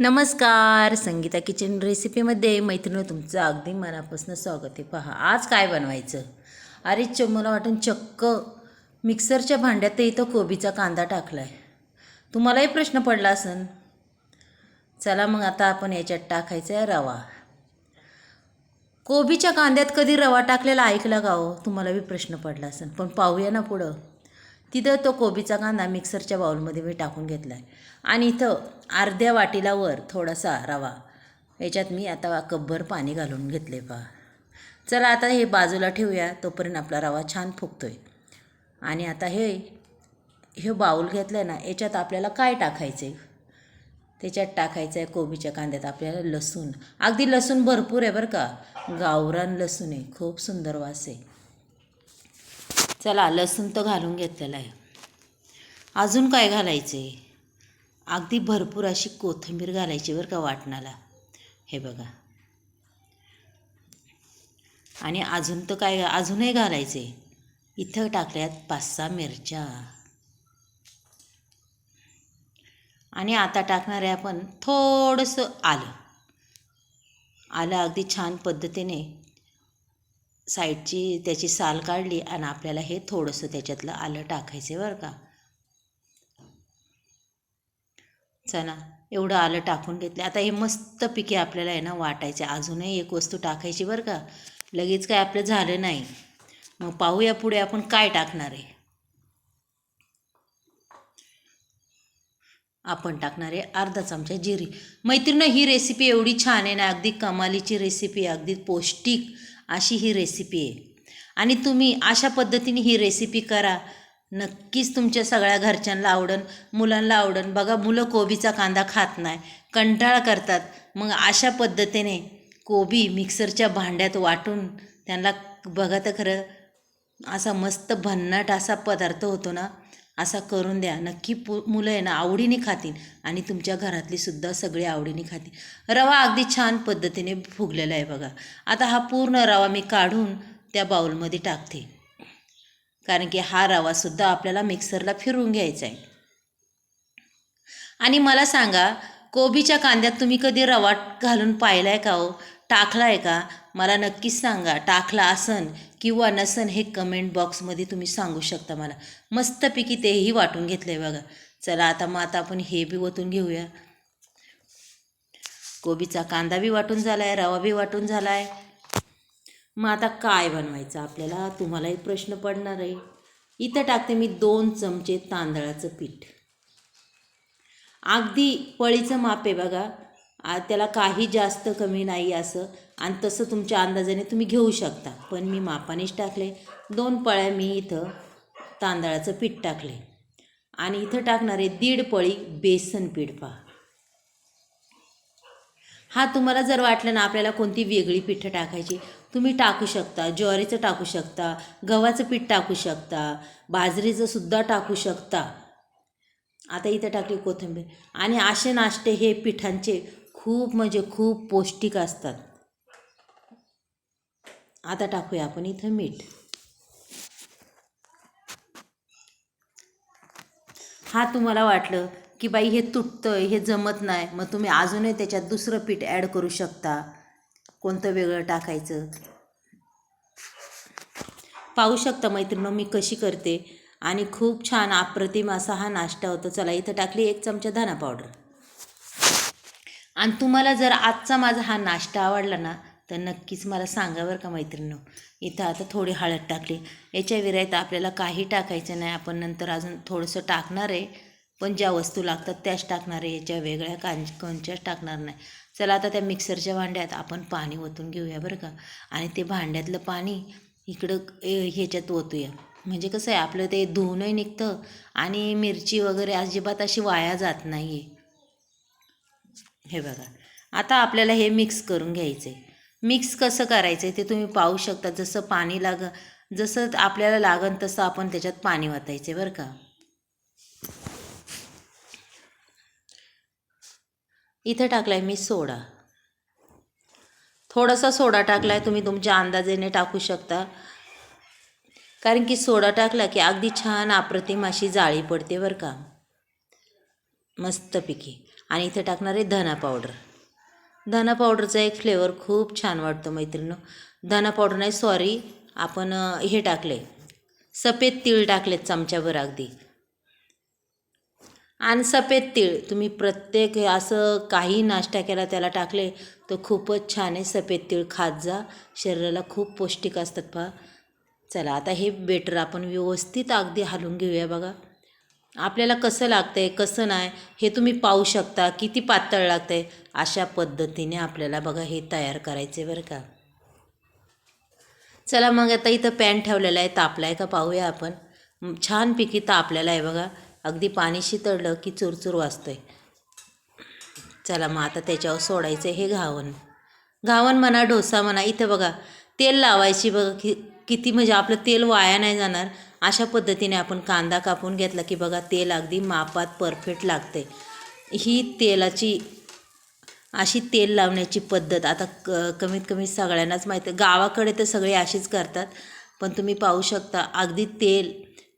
नमस्कार संगीता किचन रेसिपीमध्ये मैत्रिणी तुमचं अगदी मनापासून स्वागत आहे. पहा आज काय बनवायचं? अरे च मला वाटून चक्क मिक्सरच्या भांड्यात इथं कोबीचा कांदा टाकला आहे तुम्हालाही प्रश्न पडला असन? चला मग आता आपण याच्यात टाकायचं आहे रवा. कोबीच्या कांद्यात कधी रवा टाकलेला ऐकला का हो? तुम्हाला बी प्रश्न पडला असेल पण पाहूया ना पुढं. तिथं तो कोबीचा कांदा मिक्सरच्या बाउलमध्ये मी टाकून घेतला आहे आणि इथं अर्ध्या वाटीला वर थोडासा रवा. याच्यात मी आता कपभर पाणी घालून घेतले पहा. चला आता हे बाजूला ठेवूया तोपर्यंत आपला रवा छान फुगतो आहे आणि आता हे हे बाऊल घेतलं आहे ना याच्यात आपल्याला काय टाकायचं आहे त्याच्यात टाकायचं आहे कोबीच्या कांद्यात आपल्याला लसूण. अगदी लसूण भरपूर आहे बरं का. गावरान लसूण आहे खूप सुंदर वास आहे. चला लसूण तर घालून घेतलेला आहे. अजून काय घालायचं आहे अगदी भरपूर अशी कोथिंबीर घालायची बरं का वाटणाला. हे बघा. आणि अजून तर काय अजूनही घालायचं आहे इथं टाकल्यात पाच सहा मिरच्या. आणि आता टाकणार आहे आपण थोडंसं आलं. आलं अगदी छान पद्धतीने साईडची त्याची साल काढली आणि आपल्याला हे थोडंसं त्याच्यातलं आलं टाकायचं आहे बरं का. चला एवढं आलं टाकून घेतलं. आता हे मस्त पिके आपल्याला आहे ना वाटायचे. अजूनही एक वस्तू टाकायची बरं का. लगेच काय आपलं झालं नाही. मग पाहूया पुढे आपण काय टाकणार आहे. आपण टाकणार आहे अर्धा चमचा जिरी. मैत्रिणं ही रेसिपी एवढी छान आहे ना अगदी कमालीची रेसिपी अगदी पौष्टिक अशी ही रेसिपी आहे. आणि तुम्ही अशा पद्धतीने ही रेसिपी करा. नक्कीच तुमच्या सगळ्या घरच्यांना आवडन मुलांना आवडन. बघा मुलं कोबीचा कांदा खात नाही कंटाळा करतात. मग अशा पद्धतीने कोबी मिक्सरच्या भांड्यात वाटून त्यांना बघा तर खरं असा मस्त भन्नाट असा पदार्थ होतो ना असा करून द्या. नक्की पु मुलं आहे ना आवडीने खातील आणि तुमच्या घरातली सुद्धा सगळी आवडीने खातील. रवा अगदी छान पद्धतीने फुगलेला आहे बघा. आता हा पूर्ण रवा मी काढून त्या बाउलमध्ये टाकते. कारण की हा रवासुद्धा आपल्याला मिक्सरला फिरवून घ्यायचा आहे. आणि मला सांगा कोबीच्या कांद्यात तुम्ही कधी रवा घालून पाहिला आहे का हो? टाकला आहे का? मला नक्कीच सांगा. टाकला असन किंवा नसन हे कमेंट बॉक्समध्ये तुम्ही सांगू शकता मला. मस्तपैकी तेही वाटून घेतलं आहे बघा. चला आता मग आता आपण हे बी ओतून घेऊया. कोबीचा कांदा बी वाटून झाला आहे रवा बी वाटून झाला आहे मग आता काय बनवायचं आपल्याला? तुम्हालाही प्रश्न पडणार आहे. इथं टाकते मी दोन चमचे तांदळाचं पीठ. अगदी पळीचं माप आहे बघा. त्याला काही जास्त कमी नाही असं. आणि तसं तुमच्या अंदाजाने तुम्ही घेऊ शकता. पण मी मापानेच टाकले. दोन पळ्या मी इथं तांदळाचं पीठ टाकले. आणि इथं टाकणारे दीड पळी बेसन पीठ पहा. हा तुम्हाला जर वाटलं ना आपल्याला कोणती वेगळी पिठं टाकायची तुम्ही टाकू शकता. ज्वारीचं टाकू शकता. गव्हाचं पीठ टाकू शकता. बाजरीचं सुद्धा टाकू शकता. आता इथं टाकली कोथिंबीर. आणि असे नाश्ते हे पिठांचे खूप म्हणजे खूप पौष्टिक असतात. आता टाकूया आपण इथं मीठ. हा तुम्हाला वाटलं की बाई हे तुटतं हे जमत नाही मग तुम्ही अजूनही त्याच्यात दुसरं पीठ ॲड करू शकता. कोणतं वेगळं टाकायचं? पाहू शकता मैत्रिणी मी कशी करते. आणि खूप छान अप्रतिम असा हा नाश्ता होतो. चला इथं टाकली एक चमचा धना पावडर. आणि तुम्हाला जर आजचा माझा हा नाश्ता आवडला ना तर नक्कीच मला सांगा बरं का मैत्रिणीनो. इथं आता थोडी हळद टाकली. याच्या विरायत आपल्याला काही टाकायचं नाही. आपण नंतर अजून थोडंसं टाकणार आहे. पण ज्या वस्तू लागतात त्याच टाकणार आहे. याच्या वेगळ्या कां कोणच्याच टाकणार नाही. चला आता त्या मिक्सरच्या भांड्यात आपण पाणी ओतून घेऊया बरं का. आणि ते भांड्यातलं पाणी इकडं ह्याच्यात ओतूया. म्हणजे कसं आहे आपलं ते धुवूनही निघतं आणि मिरची वगैरे अजिबात अशी वाया जात नाही आहे हे बघा. आता आपल्याला हे मिक्स करून घ्यायचं आहे मिक्स कसं करायचं आहे ते तुम्ही पाहू शकता. जसं पाणी लाग जसं आपल्याला लागन तसं आपण त्याच्यात पाणी वाटायचं बरं का. इथं टाकलाय मी सोडा. थोडासा सोडा टाकलाय तुम्ही तुमच्या अंदाजेने टाकू शकता. कारण की सोडा टाकला की अगदी छान अप्रतिम अशी जाळी पडते बरं का. मस्तपैकी. आणि इथे टाकणार आहे धना पावडर धना पावडरचा एक फ्लेवर खूप छान वाटतो मैत्रिणी धना पावडर नाही सॉरी आपण हे टाकले. सफेद तीळ टाकलेत चमच्याभर अगदी. आणि सफेद तीळ तुम्ही प्रत्येक असं काही नाश्ता केला त्याला टाकले तर खूपच छान आहे सफेद तीळ. खात जा शरीराला खूप पौष्टिक असतात पहा. चला आता हे बेटर आपण व्यवस्थित अगदी हलवून घेऊया बघा. आपल्याला कसं लागतं आहे कसं नाही हे तुम्ही पाहू शकता. किती पातळ लागतं आहे अशा पद्धतीने आपल्याला बघा हे तयार करायचे बरं का. चला मग आता इथं पॅन ठेवलेला आहे. तापला आहे का पाहूया आपण. छानपैकी तापलेला आहे बघा. अगदी पाणी शितळलं की चुरचूर वाजतंय. चला मग आता त्याच्यावर सोडायचं हे घावण घावण म्हणा डोसा म्हणा इथं बघा. तेल लावायची बघा कि किती म्हणजे आपलं तेल वाया नाही जाणार. अशा पद्धतीने आपण कांदा कापून घेतला की बघा तेल अगदी मापात परफेक्ट लागते ही तेलाची अशी तेल लावण्याची पद्धत आता क कमीत कमी सगळ्यांनाच माहीत आहे. गावाकडे तर सगळे अशीच करतात पण तुम्ही पाहू शकता अगदी तेल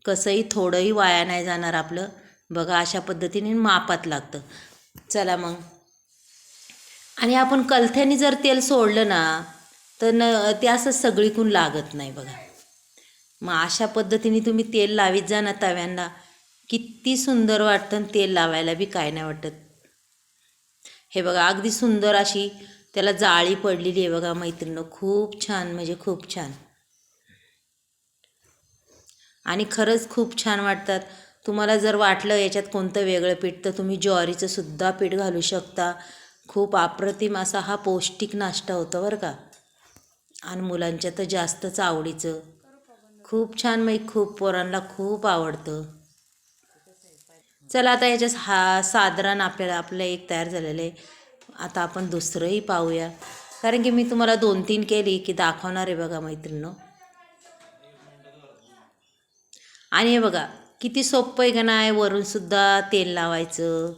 कसंही थोडंही वाया नाही जाणार आपलं. बघा अशा पद्धतीने मापात लागतं. चला मग. आणि आपण कलथ्याने जर तेल सोडलं ना तर न ते असं सगळीकून लागत नाही बघा. मग अशा पद्धतीने तुम्ही तेल लावीत जा ना तव्यांना. किती सुंदर वाटतं आणि तेल लावायला बी काय नाही वाटत. हे बघा अगदी सुंदर अशी त्याला जाळी पडलेली आहे बघा मैत्रिणं. खूप छान म्हणजे खूप छान. आणि खरंच खूप छान वाटतात. तुम्हाला जर वाटलं याच्यात कोणतं वेगळं पीठ तर तुम्ही ज्वारीचं सुद्धा पीठ घालू शकता. खूप अप्रतिम असा हा पौष्टिक नाश्ता होतो बरं का. आणि मुलांच्या तर जास्तच आवडीचं. खूप छान मग खूप पोरांना खूप आवडतं. चला आता याच्यात हा साधारण आपल्याला आपलं एक तयार झालेलं आहे. आता आपण दुसरंही पाहूया. कारण की मी तुम्हाला दोन तीन केली की दाखवणार आहे बघा मैत्रिणं आणि हे बघा किती सोपं आहे का नाही वरून सुद्धा तेल लावायचं.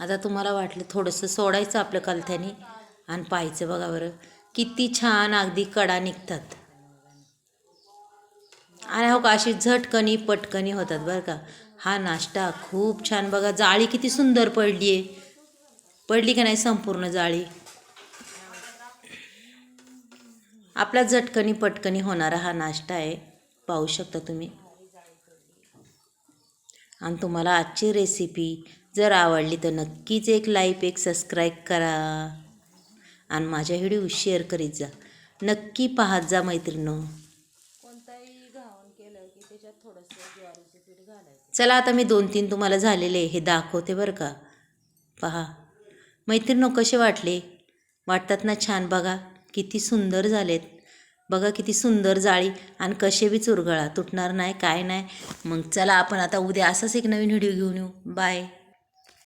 आता तुम्हाला वाटलं थोडंसं सोडायचं आपलं कलथ्याने आणि पाहायचं बघा बरं. किती छान अगदी कडा निघतात. आणि हो का अशी झटकणी पटकणी होतात बरं का. हा नाश्ता खूप छान. बघा जाळी किती सुंदर पडली आहे. पडली का नाही संपूर्ण जाळी? आपला झटकणी पटकणी होणारा हा नाश्ता आहे. पाहू शकता तुम्ही. आणि तुम्हाला आजची रेसिपी जर आवडली तर नक्कीच एक लाईक एक सबस्क्राईब करा. आणि माझ्या व्हिडिओ शेअर करीत जा. नक्की पाहत जा मैत्रिणी. चला आता मी दोन तीन तुम्हाला झालेले हे दाखवते बरं का. पहा. मैत्रिणी कसे वाटले? वाटतात ना छान बघा. किती सुंदर झालेत. बघा किती सुंदर जाळी आणि कसे बी चुरगळा. तुटणार नाही काय नाही. मग चला आपण आता उद्या असाच एक नवीन व्हिडिओ घेऊन येऊ. बाय.